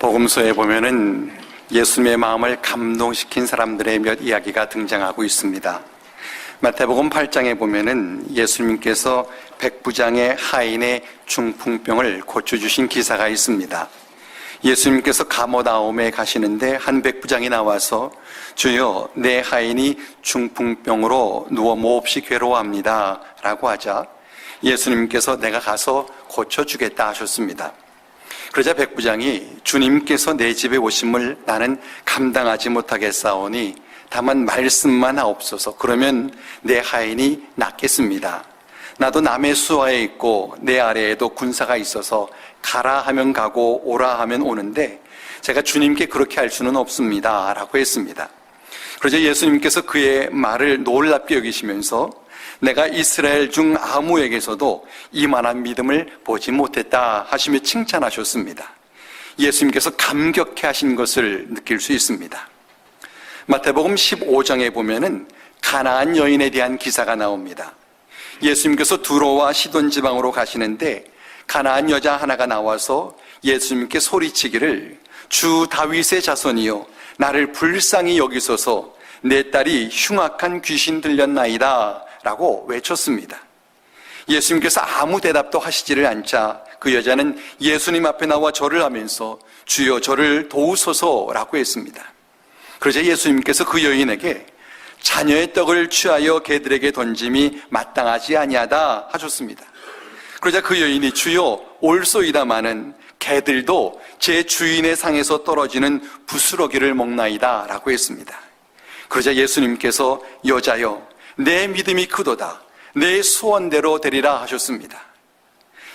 복음서에 보면은 예수님의 마음을 감동시킨 사람들의 몇 이야기가 등장하고 있습니다. 마태복음 8장에 보면은 예수님께서 백부장의 하인의 중풍병을 고쳐주신 기사가 있습니다. 예수님께서 가모다움에 가시는데 한 백부장이 나와서 주여 내 하인이 중풍병으로 누워 몹시 괴로워합니다 라고 하자 예수님께서 내가 가서 고쳐주겠다 하셨습니다. 그러자 백 부장이 주님께서 내 집에 오심을 나는 감당하지 못하겠사오니 다만 말씀만 하옵소서 그러면 내 하인이 낫겠습니다. 나도 남의 수하에 있고 내 아래에도 군사가 있어서 가라 하면 가고 오라 하면 오는데 제가 주님께 그렇게 할 수는 없습니다. 라고 했습니다. 그러자 예수님께서 그의 말을 놀랍게 여기시면서 내가 이스라엘 중 아무에게서도 이만한 믿음을 보지 못했다 하시며 칭찬하셨습니다. 예수님께서 감격해 하신 것을 느낄 수 있습니다. 마태복음 15장에 보면은 가나안 여인에 대한 기사가 나옵니다. 예수님께서 두로와 시돈 지방으로 가시는데 가나안 여자 하나가 나와서 예수님께 소리치기를 주 다윗의 자손이요 나를 불쌍히 여기소서 내 딸이 흉악한 귀신 들렸나이다 라고 외쳤습니다. 예수님께서 아무 대답도 하시지를 않자 그 여자는 예수님 앞에 나와 절을 하면서 주여 저를 도우소서라고 했습니다. 그러자 예수님께서 그 여인에게 자녀의 떡을 취하여 개들에게 던짐이 마땅하지 아니하다 하셨습니다. 그러자 그 여인이 주여 올소이다마는 개들도 제 주인의 상에서 떨어지는 부스러기를 먹나이다 라고 했습니다. 그러자 예수님께서 여자여 내 믿음이 크도다 내 소원대로 되리라 하셨습니다.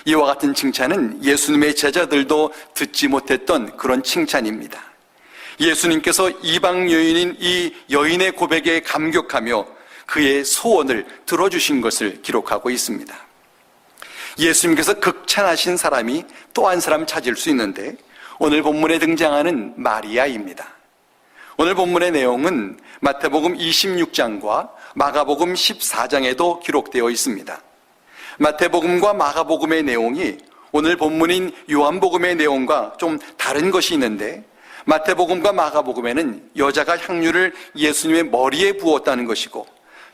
이와 같은 칭찬은 예수님의 제자들도 듣지 못했던 그런 칭찬입니다. 예수님께서 이방 여인인 이 여인의 고백에 감격하며 그의 소원을 들어주신 것을 기록하고 있습니다. 예수님께서 극찬하신 사람이 또 한 사람 찾을 수 있는데 오늘 본문에 등장하는 마리아입니다. 오늘 본문의 내용은 마태복음 26장과 마가복음 14장에도 기록되어 있습니다. 마태복음과 마가복음의 내용이 오늘 본문인 요한복음의 내용과 좀 다른 것이 있는데 마태복음과 마가복음에는 여자가 향유를 예수님의 머리에 부었다는 것이고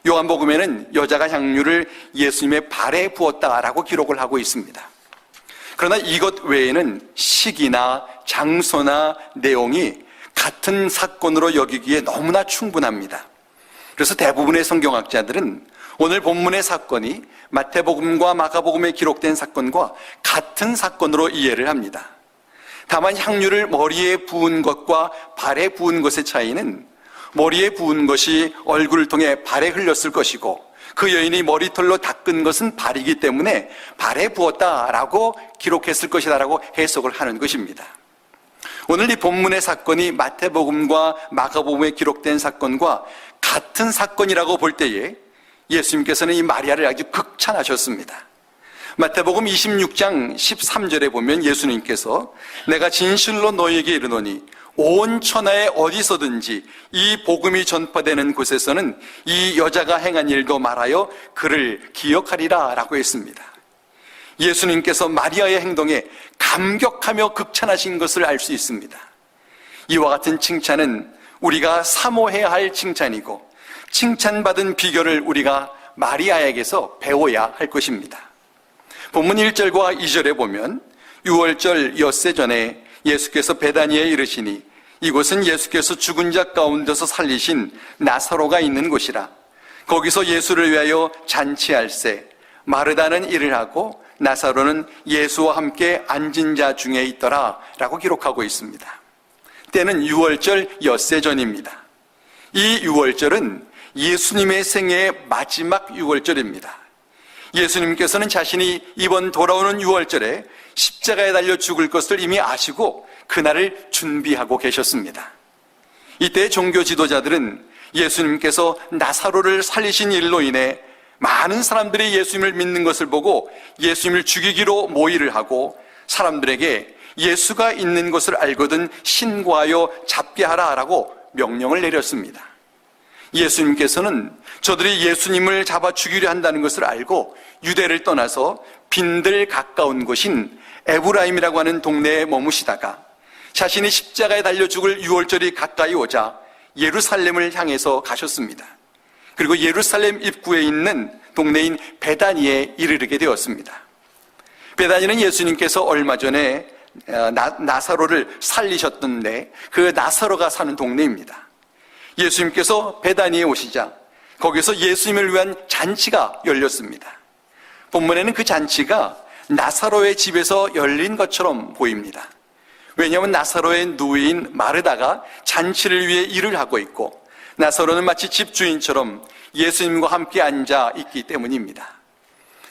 요한복음에는 여자가 향유를 예수님의 발에 부었다라고 기록을 하고 있습니다. 그러나 이것 외에는 시기나 장소나 내용이 같은 사건으로 여기기에 너무나 충분합니다. 그래서 대부분의 성경학자들은 오늘 본문의 사건이 마태복음과 마가복음에 기록된 사건과 같은 사건으로 이해를 합니다. 다만 향유를 머리에 부은 것과 발에 부은 것의 차이는 머리에 부은 것이 얼굴을 통해 발에 흘렸을 것이고 그 여인이 머리털로 닦은 것은 발이기 때문에 발에 부었다라고 기록했을 것이다라고 해석을 하는 것입니다. 오늘 이 본문의 사건이 마태복음과 마가복음에 기록된 사건과 같은 사건이라고 볼 때에 예수님께서는 이 마리아를 아주 극찬하셨습니다. 마태복음 26장 13절에 보면 예수님께서 내가 진실로 너에게 이르노니 온 천하에 어디서든지 이 복음이 전파되는 곳에서는 이 여자가 행한 일도 말하여 그를 기억하리라 라고 했습니다. 예수님께서 마리아의 행동에 감격하며 극찬하신 것을 알 수 있습니다. 이와 같은 칭찬은 우리가 사모해야 할 칭찬이고 칭찬받은 비결을 우리가 마리아에게서 배워야 할 것입니다. 본문 1절과 2절에 보면 6월절 엿새 전에 예수께서 베다니에 이르시니 이곳은 예수께서 죽은 자 가운데서 살리신 나사로가 있는 곳이라 거기서 예수를 위하여 잔치할세 마르다는 일을 하고 나사로는 예수와 함께 앉은 자 중에 있더라 라고 기록하고 있습니다. 때는 6월절 엿새 전입니다. 이 6월절은 예수님의 생애의 마지막 6월절입니다. 예수님께서는 자신이 이번 돌아오는 6월절에 십자가에 달려 죽을 것을 이미 아시고 그날을 준비하고 계셨습니다. 이때 종교 지도자들은 예수님께서 나사로를 살리신 일로 인해 많은 사람들이 예수님을 믿는 것을 보고 예수님을 죽이기로 모의를 하고 사람들에게 예수가 있는 것을 알거든 신고하여 잡게 하라라고 명령을 내렸습니다. 예수님께서는 저들이 예수님을 잡아 죽이려 한다는 것을 알고 유대를 떠나서 빈들 가까운 곳인 에브라임이라고 하는 동네에 머무시다가 자신이 십자가에 달려 죽을 유월절이 가까이 오자 예루살렘을 향해서 가셨습니다. 그리고 예루살렘 입구에 있는 동네인 베다니에 이르르게 되었습니다. 베다니는 예수님께서 얼마 전에 어, 나, 나사로를 살리셨던데 그 나사로가 사는 동네입니다. 예수님께서 베다니에 오시자 거기서 예수님을 위한 잔치가 열렸습니다. 본문에는 그 잔치가 나사로의 집에서 열린 것처럼 보입니다. 왜냐하면 나사로의 누이인 마르다가 잔치를 위해 일을 하고 있고 나사로는 마치 집주인처럼 예수님과 함께 앉아 있기 때문입니다.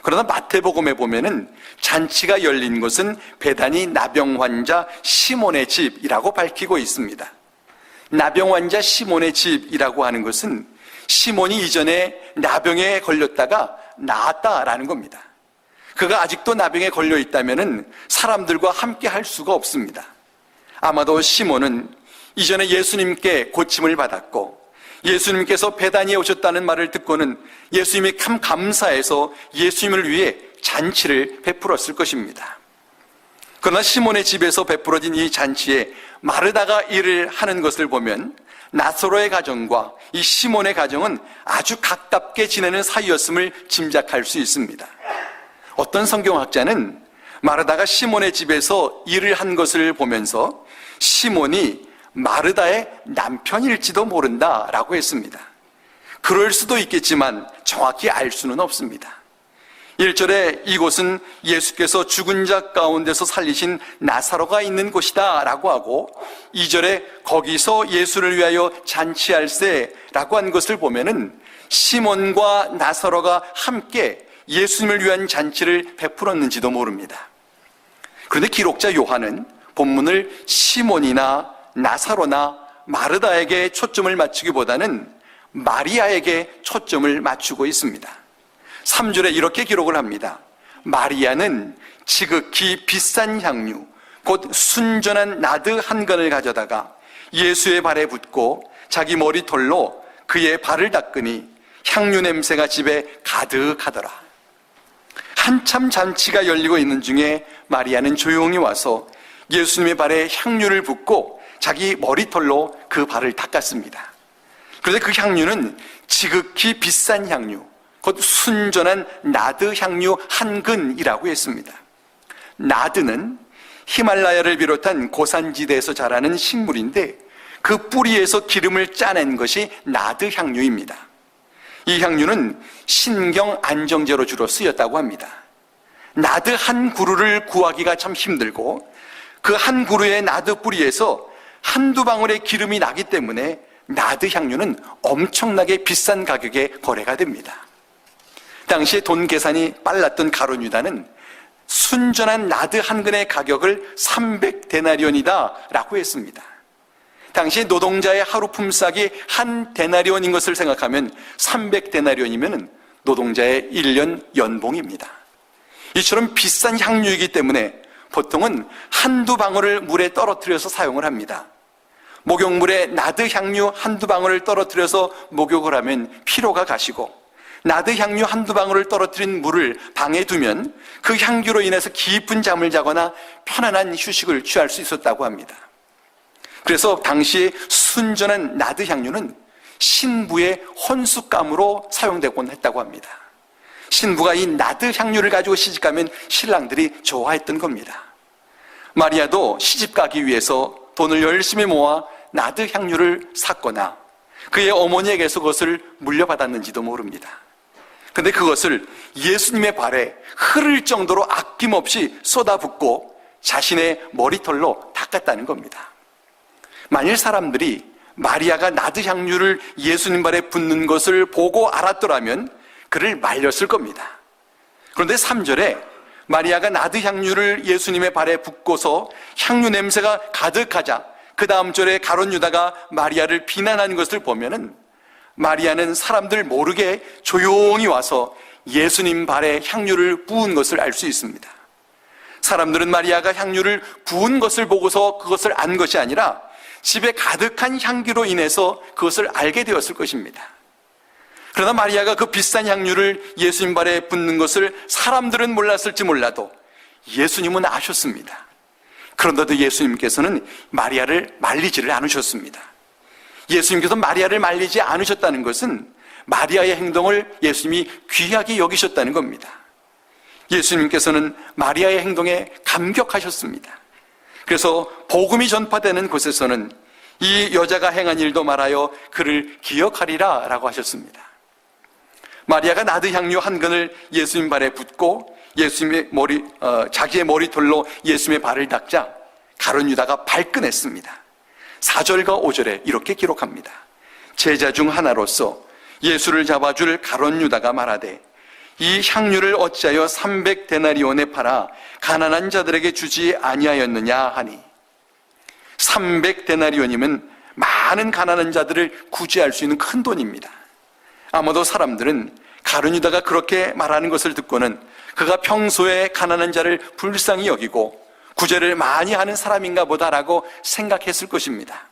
그러나 마태복음에 보면은 잔치가 열린 곳은 배단이 나병 환자 시몬의 집이라고 밝히고 있습니다. 나병 환자 시몬의 집이라고 하는 것은 시몬이 이전에 나병에 걸렸다가 나았다라는 겁니다. 그가 아직도 나병에 걸려 있다면은 사람들과 함께 할 수가 없습니다. 아마도 시몬은 이전에 예수님께 고침을 받았고 예수님께서 배단위에 오셨다는 말을 듣고는 예수님이 참 감사해서 예수님을 위해 잔치를 베풀었을 것입니다. 그러나 시몬의 집에서 베풀어진 이 잔치에 마르다가 일을 하는 것을 보면 나사로의 가정과 이 시몬의 가정은 아주 가깝게 지내는 사이였음을 짐작할 수 있습니다. 어떤 성경학자는 마르다가 시몬의 집에서 일을 한 것을 보면서 시몬이 마르다의 남편일지도 모른다라고 했습니다. 그럴 수도 있겠지만 정확히 알 수는 없습니다. 1절에 이곳은 예수께서 죽은 자 가운데서 살리신 나사로가 있는 곳이다 라고 하고 2절에 거기서 예수를 위하여 잔치할세 라고 한 것을 보면은 시몬과 나사로가 함께 예수님을 위한 잔치를 베풀었는지도 모릅니다. 그런데 기록자 요한은 본문을 시몬이나 나사로나 마르다에게 초점을 맞추기보다는 마리아에게 초점을 맞추고 있습니다. 3절에 이렇게 기록을 합니다. 마리아는 지극히 비싼 향유, 곧 순전한 나드 한 건을 가져다가 예수의 발에 붓고 자기 머리털로 그의 발을 닦으니 향유 냄새가 집에 가득하더라. 한참 잔치가 열리고 있는 중에 마리아는 조용히 와서 예수님의 발에 향유를 붓고 자기 머리털로 그 발을 닦았습니다. 그런데 그 향유는 지극히 비싼 향유, 곧 순전한 나드 향유 한 근이라고 했습니다. 나드는 히말라야를 비롯한 고산지대에서 자라는 식물인데 그 뿌리에서 기름을 짜낸 것이 나드 향유입니다. 이 향유는 신경 안정제로 주로 쓰였다고 합니다. 나드 한 그루를 구하기가 참 힘들고 그 한 그루의 나드 뿌리에서 한두 방울의 기름이 나기 때문에 나드 향유는 엄청나게 비싼 가격에 거래가 됩니다. 당시에 돈 계산이 빨랐던 가론 유다는 순전한 나드 한 근의 가격을 300데나리온이다 라고 했습니다. 당시 노동자의 하루 품삯이 한 데나리온인 것을 생각하면 300데나리온이면 노동자의 1년 연봉입니다. 이처럼 비싼 향유이기 때문에 보통은 한두 방울을 물에 떨어뜨려서 사용을 합니다. 목욕물에 나드 향유 한두 방울을 떨어뜨려서 목욕을 하면 피로가 가시고 나드 향유 한두 방울을 떨어뜨린 물을 방에 두면 그 향기로 인해서 깊은 잠을 자거나 편안한 휴식을 취할 수 있었다고 합니다. 그래서 당시 순전한 나드 향유는 신부의 혼숙감으로 사용되곤 했다고 합니다. 신부가 이 나드 향유를 가지고 시집가면 신랑들이 좋아했던 겁니다. 마리아도 시집 가기 위해서 돈을 열심히 모아 나드 향유를 샀거나 그의 어머니에게서 그것을 물려받았는지도 모릅니다. 근데 그것을 예수님의 발에 흐를 정도로 아낌없이 쏟아붓고 자신의 머리털로 닦았다는 겁니다. 만일 사람들이 마리아가 나드 향유를 예수님 발에 붓는 것을 보고 알았더라면 그를 말렸을 겁니다. 그런데 3절에 마리아가 나드 향유를 예수님의 발에 붓고서 향유 냄새가 가득하자 그 다음 절에 가론 유다가 마리아를 비난하는 것을 보면은 마리아는 사람들 모르게 조용히 와서 예수님 발에 향유를 부은 것을 알 수 있습니다. 사람들은 마리아가 향유를 부은 것을 보고서 그것을 안 것이 아니라 집에 가득한 향기로 인해서 그것을 알게 되었을 것입니다. 그러나 마리아가 그 비싼 향유를 예수님 발에 붓는 것을 사람들은 몰랐을지 몰라도 예수님은 아셨습니다. 그런데도 예수님께서는 마리아를 말리지를 않으셨습니다. 예수님께서 마리아를 말리지 않으셨다는 것은 마리아의 행동을 예수님이 귀하게 여기셨다는 겁니다. 예수님께서는 마리아의 행동에 감격하셨습니다. 그래서 복음이 전파되는 곳에서는 이 여자가 행한 일도 말하여 그를 기억하리라 라고 하셨습니다. 마리아가 나드 향유 한 근을 예수님 발에 붓고 예수님의 머리, 어, 자기의 머리털로 예수님의 발을 닦자 가론 유다가 발끈했습니다. 4절과 5절에 이렇게 기록합니다. 제자 중 하나로서 예수를 잡아줄 가론 유다가 말하되 이 향유를 어찌하여 300데나리온에 팔아 가난한 자들에게 주지 아니하였느냐 하니 300데나리온이면 많은 가난한 자들을 구제할 수 있는 큰 돈입니다. 아마도 사람들은 가룟유다가 그렇게 말하는 것을 듣고는 그가 평소에 가난한 자를 불쌍히 여기고 구제를 많이 하는 사람인가 보다라고 생각했을 것입니다.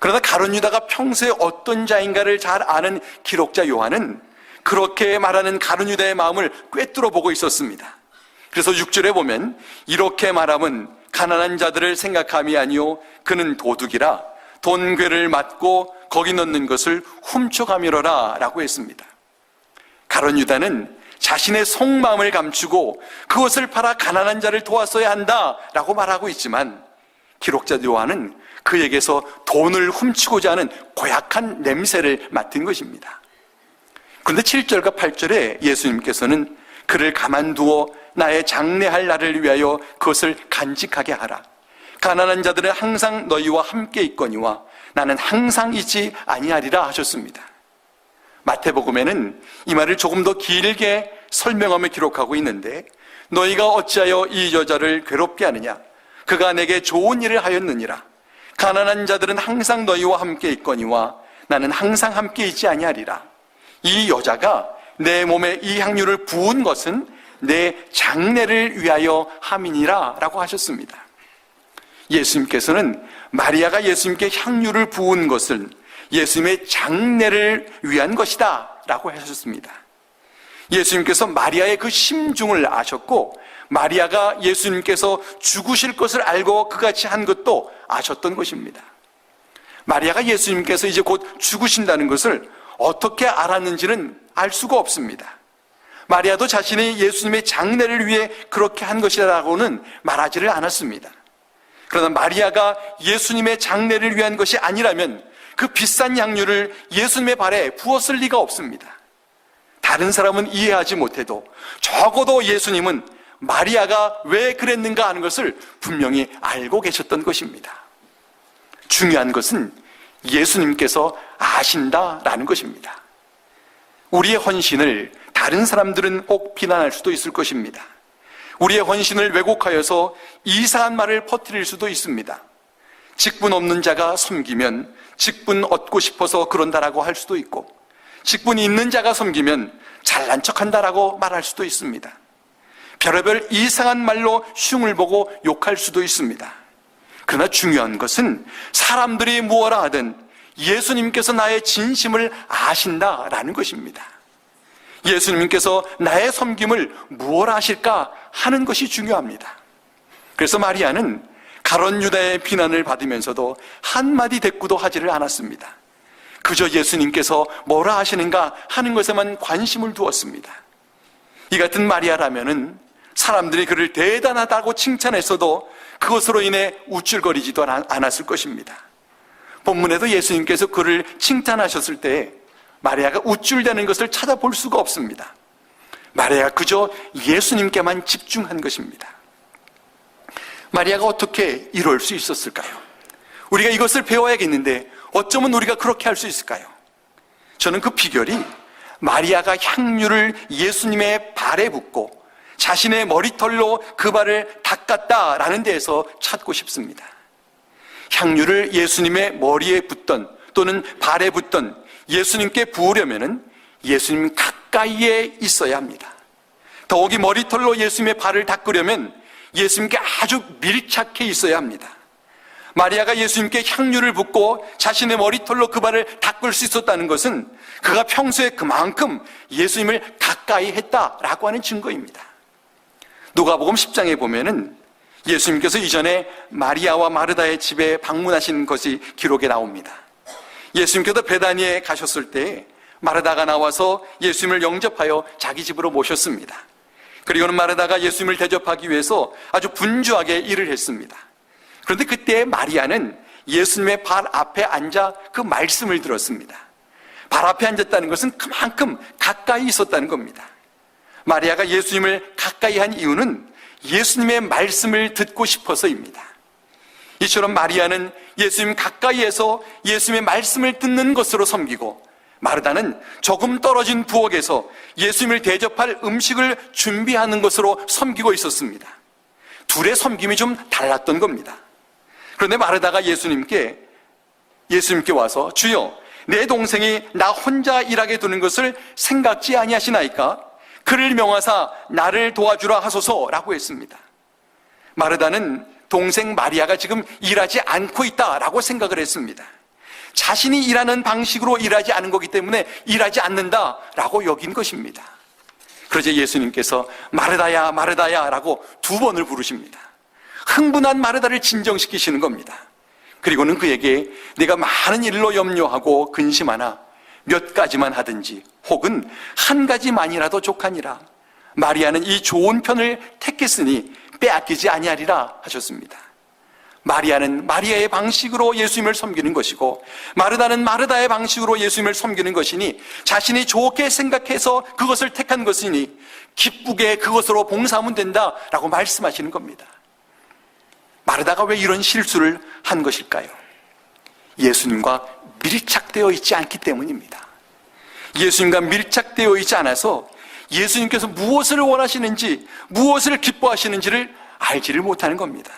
그러나 가룟유다가 평소에 어떤 자인가를 잘 아는 기록자 요한은 그렇게 말하는 가룟유다의 마음을 꿰뚫어 보고 있었습니다. 그래서 6절에 보면 이렇게 말함은 가난한 자들을 생각함이 아니요 그는 도둑이라 돈괴를 맞고 거기 넣는 것을 훔쳐가미러라 라고 했습니다. 가론 유다는 자신의 속마음을 감추고 그것을 팔아 가난한 자를 도왔어야 한다 라고 말하고 있지만 기록자 요한은 그에게서 돈을 훔치고자 하는 고약한 냄새를 맡은 것입니다. 그런데 7절과 8절에 예수님께서는 그를 가만두어 나의 장례할 날을 위하여 그것을 간직하게 하라. 가난한 자들은 항상 너희와 함께 있거니와 나는 항상 있지 아니하리라 하셨습니다. 마태복음에는 이 말을 조금 더 길게 설명하며 기록하고 있는데 너희가 어찌하여 이 여자를 괴롭게 하느냐 그가 내게 좋은 일을 하였느니라 가난한 자들은 항상 너희와 함께 있거니와 나는 항상 함께 있지 아니하리라 이 여자가 내 몸에 이 향유를 부은 것은 내 장례를 위하여 함이니라 라고 하셨습니다. 예수님께서는 마리아가 예수님께 향유를 부은 것은 예수님의 장례를 위한 것이다 라고 하셨습니다. 예수님께서 마리아의 그 심중을 아셨고 마리아가 예수님께서 죽으실 것을 알고 그같이 한 것도 아셨던 것입니다. 마리아가 예수님께서 이제 곧 죽으신다는 것을 어떻게 알았는지는 알 수가 없습니다. 마리아도 자신이 예수님의 장례를 위해 그렇게 한 것이라고는 말하지를 않았습니다. 그러나 마리아가 예수님의 장례를 위한 것이 아니라면 그 비싼 양류를 예수님의 발에 부었을 리가 없습니다. 다른 사람은 이해하지 못해도 적어도 예수님은 마리아가 왜 그랬는가 하는 것을 분명히 알고 계셨던 것입니다. 중요한 것은 예수님께서 아신다라는 것입니다. 우리의 헌신을 다른 사람들은 꼭 비난할 수도 있을 것입니다. 우리의 헌신을 왜곡하여서 이상한 말을 퍼뜨릴 수도 있습니다. 직분 없는 자가 섬기면 직분 얻고 싶어서 그런다라고 할 수도 있고, 직분이 있는 자가 섬기면 잘난 척 한다라고 말할 수도 있습니다. 별의별 이상한 말로 흉을 보고 욕할 수도 있습니다. 그러나 중요한 것은 사람들이 무엇라 하든 예수님께서 나의 진심을 아신다라는 것입니다. 예수님께서 나의 섬김을 무엇 하실까 하는 것이 중요합니다. 그래서 마리아는 가론 유다의 비난을 받으면서도 한마디 대꾸도 하지를 않았습니다. 그저 예수님께서 뭐라 하시는가 하는 것에만 관심을 두었습니다. 이 같은 마리아라면은 사람들이 그를 대단하다고 칭찬했어도 그것으로 인해 우쭐거리지도 않았을 것입니다. 본문에도 예수님께서 그를 칭찬하셨을 때 마리아가 우쭐대는 것을 찾아볼 수가 없습니다. 마리아가 그저 예수님께만 집중한 것입니다. 마리아가 어떻게 이럴 수 있었을까요? 우리가 이것을 배워야겠는데 어쩌면 우리가 그렇게 할 수 있을까요? 저는 그 비결이 마리아가 향유를 예수님의 발에 붓고 자신의 머리털로 그 발을 닦았다라는 데에서 찾고 싶습니다. 향유를 예수님의 머리에 붓던 또는 발에 붓던 예수님께 부으려면은 예수님 가까이에 있어야 합니다. 더욱이 머리털로 예수님의 발을 닦으려면 예수님께 아주 밀착해 있어야 합니다. 마리아가 예수님께 향유를 붓고 자신의 머리털로 그 발을 닦을 수 있었다는 것은 그가 평소에 그만큼 예수님을 가까이 했다라고 하는 증거입니다. 누가복음 10장에 보면은 예수님께서 이전에 마리아와 마르다의 집에 방문하신 것이 기록에 나옵니다. 예수님께서 베다니에 가셨을 때 마르다가 나와서 예수님을 영접하여 자기 집으로 모셨습니다. 그리고는 마르다가 예수님을 대접하기 위해서 아주 분주하게 일을 했습니다. 그런데 그때 마리아는 예수님의 발 앞에 앉아 그 말씀을 들었습니다. 발 앞에 앉았다는 것은 그만큼 가까이 있었다는 겁니다. 마리아가 예수님을 가까이 한 이유는 예수님의 말씀을 듣고 싶어서입니다. 이처럼 마리아는 예수님 가까이에서 예수님의 말씀을 듣는 것으로 섬기고 마르다는 조금 떨어진 부엌에서 예수님을 대접할 음식을 준비하는 것으로 섬기고 있었습니다. 둘의 섬김이 좀 달랐던 겁니다. 그런데 마르다가 예수님께 예수님께 와서 주여 내 동생이 나 혼자 일하게 두는 것을 생각지 아니하시나이까 그를 명하사 나를 도와주라 하소서라고 했습니다. 마르다는 동생 마리아가 지금 일하지 않고 있다라고 생각을 했습니다. 자신이 일하는 방식으로 일하지 않은 거기 때문에 일하지 않는다라고 여긴 것입니다. 그러자 예수님께서 마르다야 마르다야 라고 두 번을 부르십니다. 흥분한 마르다를 진정시키시는 겁니다. 그리고는 그에게 내가 많은 일로 염려하고 근심하나 몇 가지만 하든지 혹은 한 가지만이라도 족하니라. 마리아는 이 좋은 편을 택했으니 빼앗기지 아니하리라 하셨습니다. 마리아는 마리아의 방식으로 예수님을 섬기는 것이고 마르다는 마르다의 방식으로 예수님을 섬기는 것이니 자신이 좋게 생각해서 그것을 택한 것이니 기쁘게 그것으로 봉사하면 된다라고 말씀하시는 겁니다. 마르다가 왜 이런 실수를 한 것일까요? 예수님과 밀착되어 있지 않기 때문입니다. 예수님과 밀착되어 있지 않아서 예수님께서 무엇을 원하시는지, 무엇을 기뻐하시는지를 알지를 못하는 겁니다.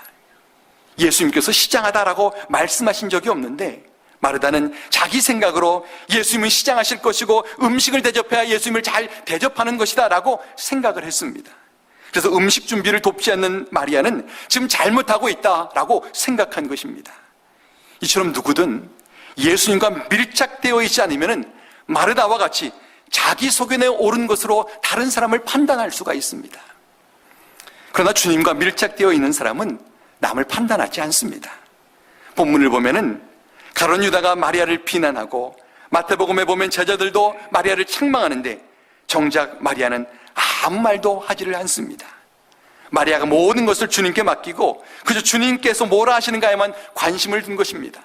예수님께서 시장하다라고 말씀하신 적이 없는데, 마르다는 자기 생각으로 예수님은 시장하실 것이고 음식을 대접해야 예수님을 잘 대접하는 것이다라고 생각을 했습니다. 그래서 음식 준비를 돕지 않는 마리아는 지금 잘못하고 있다라고 생각한 것입니다. 이처럼 누구든 예수님과 밀착되어 있지 않으면 마르다와 같이 자기 소견에 옳은 것으로 다른 사람을 판단할 수가 있습니다. 그러나 주님과 밀착되어 있는 사람은 남을 판단하지 않습니다. 본문을 보면은 가론 유다가 마리아를 비난하고 마태복음에 보면 제자들도 마리아를 책망하는데 정작 마리아는 아무 말도 하지를 않습니다. 마리아가 모든 것을 주님께 맡기고 그저 주님께서 뭐라 하시는가에만 관심을 둔 것입니다.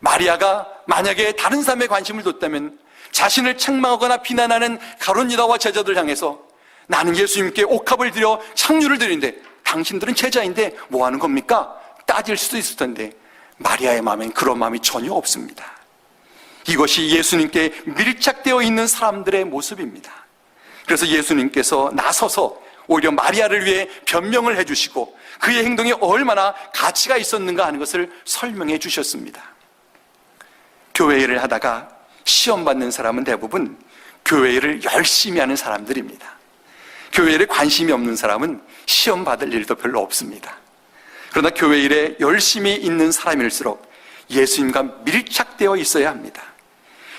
마리아가 만약에 다른 사람에 관심을 뒀다면 자신을 책망하거나 비난하는 가론 유다와 제자들 향해서 나는 예수님께 옥합을 드려 창류를 드리는데 당신들은 제자인데 뭐 하는 겁니까? 따질 수도 있을 텐데 마리아의 마음엔 그런 마음이 전혀 없습니다. 이것이 예수님께 밀착되어 있는 사람들의 모습입니다. 그래서 예수님께서 나서서 오히려 마리아를 위해 변명을 해주시고 그의 행동이 얼마나 가치가 있었는가 하는 것을 설명해 주셨습니다. 교회 일을 하다가 시험 받는 사람은 대부분 교회 일을 열심히 하는 사람들입니다. 교회 일에 관심이 없는 사람은 시험 받을 일도 별로 없습니다. 그러나 교회 일에 열심히 있는 사람일수록 예수님과 밀착되어 있어야 합니다.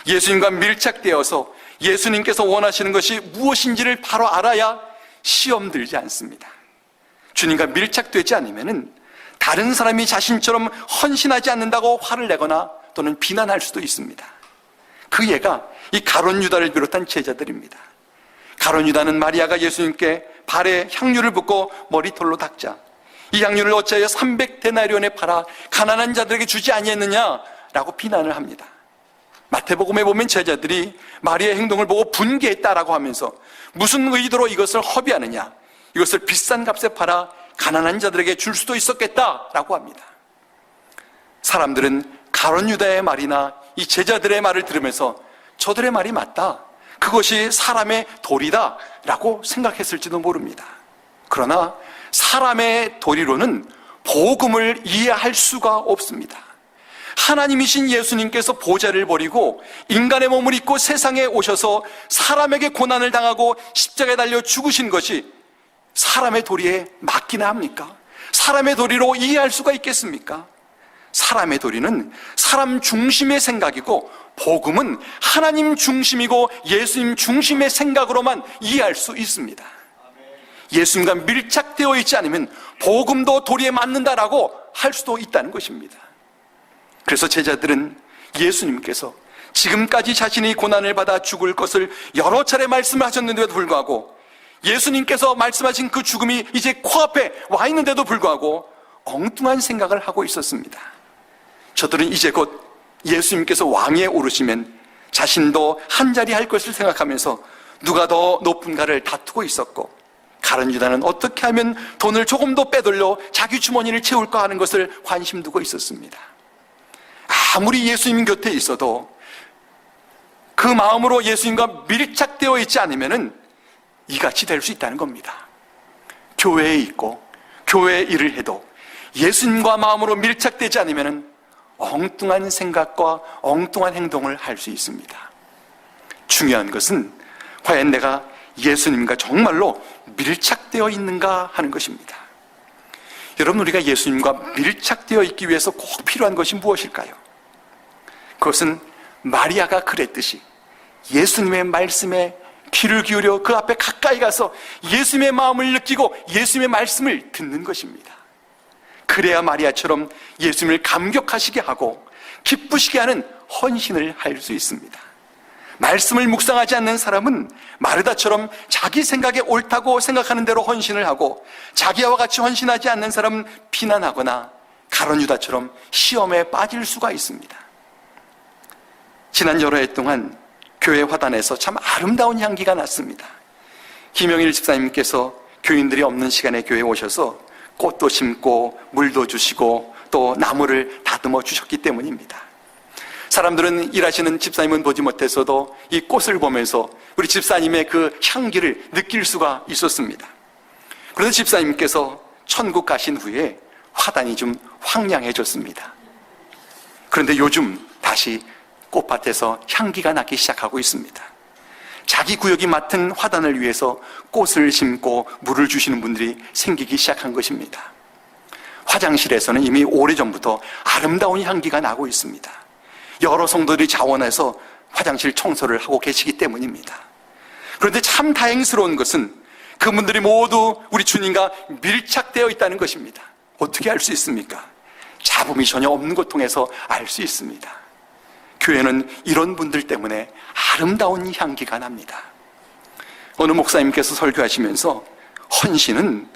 예수님과 밀착되어서 예수님께서 원하시는 것이 무엇인지를 바로 알아야 시험 들지 않습니다. 주님과 밀착되지 않으면 다른 사람이 자신처럼 헌신하지 않는다고 화를 내거나 또는 비난할 수도 있습니다. 그 예가 이 가론 유다를 비롯한 제자들입니다. 가론 유다는 마리아가 예수님께 발에 향유를 붓고 머리털로 닦자 이 향유를 어찌하여 300데나리온에 팔아 가난한 자들에게 주지 아니했느냐라고 비난을 합니다. 마태복음에 보면 제자들이 마리아의 행동을 보고 분개했다라고 하면서 무슨 의도로 이것을 허비하느냐 이것을 비싼 값에 팔아 가난한 자들에게 줄 수도 있었겠다라고 합니다. 사람들은 가론 유다의 말이나 이 제자들의 말을 들으면서 저들의 말이 맞다. 그것이 사람의 도리다. 라고 생각했을지도 모릅니다. 그러나 사람의 도리로는 복음을 이해할 수가 없습니다. 하나님이신 예수님께서 보좌를 버리고 인간의 몸을 입고 세상에 오셔서 사람에게 고난을 당하고 십자가에 달려 죽으신 것이 사람의 도리에 맞기나 합니까? 사람의 도리로 이해할 수가 있겠습니까? 사람의 도리는 사람 중심의 생각이고 복음은 하나님 중심이고 예수님 중심의 생각으로만 이해할 수 있습니다. 예수님과 밀착되어 있지 않으면 복음도 도리에 맞는다라고 할 수도 있다는 것입니다. 그래서 제자들은 예수님께서 지금까지 자신이 고난을 받아 죽을 것을 여러 차례 말씀을 하셨는데도 불구하고 예수님께서 말씀하신 그 죽음이 이제 코앞에 와 있는데도 불구하고 엉뚱한 생각을 하고 있었습니다. 저들은 이제 곧 예수님께서 왕위에 오르시면 자신도 한 자리 할 것을 생각하면서 누가 더 높은가를 다투고 있었고 가른 유다는 어떻게 하면 돈을 조금 더 빼돌려 자기 주머니를 채울까 하는 것을 관심 두고 있었습니다. 아무리 예수님 곁에 있어도 그 마음으로 예수님과 밀착되어 있지 않으면은 이같이 될 수 있다는 겁니다. 교회에 있고 교회 일을 해도 예수님과 마음으로 밀착되지 않으면은 엉뚱한 생각과 엉뚱한 행동을 할 수 있습니다. 중요한 것은 과연 내가 예수님과 정말로 밀착되어 있는가 하는 것입니다. 여러분, 우리가 예수님과 밀착되어 있기 위해서 꼭 필요한 것이 무엇일까요? 그것은 마리아가 그랬듯이 예수님의 말씀에 귀를 기울여 그 앞에 가까이 가서 예수님의 마음을 느끼고 예수님의 말씀을 듣는 것입니다. 그래야 마리아처럼 예수님을 감격하시게 하고 기쁘시게 하는 헌신을 할 수 있습니다. 말씀을 묵상하지 않는 사람은 마르다처럼 자기 생각에 옳다고 생각하는 대로 헌신을 하고 자기와 같이 헌신하지 않는 사람은 비난하거나 가론유다처럼 시험에 빠질 수가 있습니다. 지난 여러 해 동안 교회 화단에서 참 아름다운 향기가 났습니다. 김영일 집사님께서 교인들이 없는 시간에 교회에 오셔서 꽃도 심고 물도 주시고 또 나무를 다듬어 주셨기 때문입니다. 사람들은 일하시는 집사님은 보지 못해서도 이 꽃을 보면서 우리 집사님의 그 향기를 느낄 수가 있었습니다. 그런데 집사님께서 천국 가신 후에 화단이 좀 황량해졌습니다. 그런데 요즘 다시 꽃밭에서 향기가 나기 시작하고 있습니다. 자기 구역이 맡은 화단을 위해서 꽃을 심고 물을 주시는 분들이 생기기 시작한 것입니다. 화장실에서는 이미 오래전부터 아름다운 향기가 나고 있습니다. 여러 성도들이 자원해서 화장실 청소를 하고 계시기 때문입니다. 그런데 참 다행스러운 것은 그분들이 모두 우리 주님과 밀착되어 있다는 것입니다. 어떻게 알 수 있습니까? 잡음이 전혀 없는 것 통해서 알 수 있습니다. 교회는 이런 분들 때문에 아름다운 향기가 납니다. 어느 목사님께서 설교하시면서 헌신은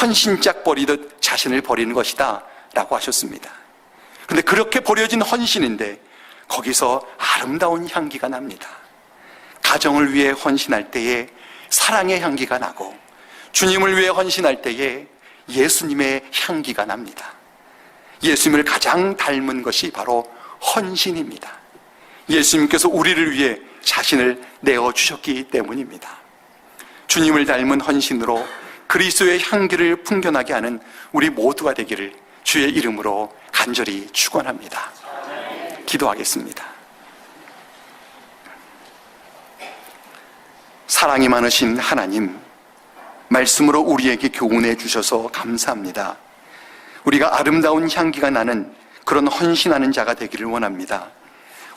헌신짝 버리듯 자신을 버리는 것이다 라고 하셨습니다. 근데 그렇게 버려진 헌신인데 거기서 아름다운 향기가 납니다. 가정을 위해 헌신할 때에 사랑의 향기가 나고 주님을 위해 헌신할 때에 예수님의 향기가 납니다. 예수님을 가장 닮은 것이 바로 헌신입니다. 예수님께서 우리를 위해 자신을 내어 주셨기 때문입니다. 주님을 닮은 헌신으로 그리스도의 향기를 풍겨나게 하는 우리 모두가 되기를 주의 이름으로 간절히 축원합니다. 기도하겠습니다. 사랑이 많으신 하나님, 말씀으로 우리에게 교훈해 주셔서 감사합니다. 우리가 아름다운 향기가 나는 그런 헌신하는 자가 되기를 원합니다.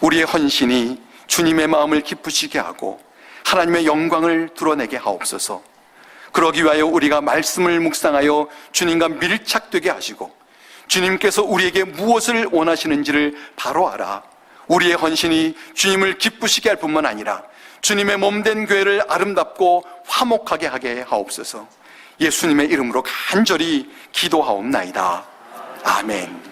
우리의 헌신이 주님의 마음을 기쁘시게 하고 하나님의 영광을 드러내게 하옵소서. 그러기 위하여 우리가 말씀을 묵상하여 주님과 밀착되게 하시고 주님께서 우리에게 무엇을 원하시는지를 바로 알아 우리의 헌신이 주님을 기쁘시게 할 뿐만 아니라 주님의 몸된 교회를 아름답고 화목하게 하게 하옵소서. 예수님의 이름으로 간절히 기도하옵나이다. 아멘.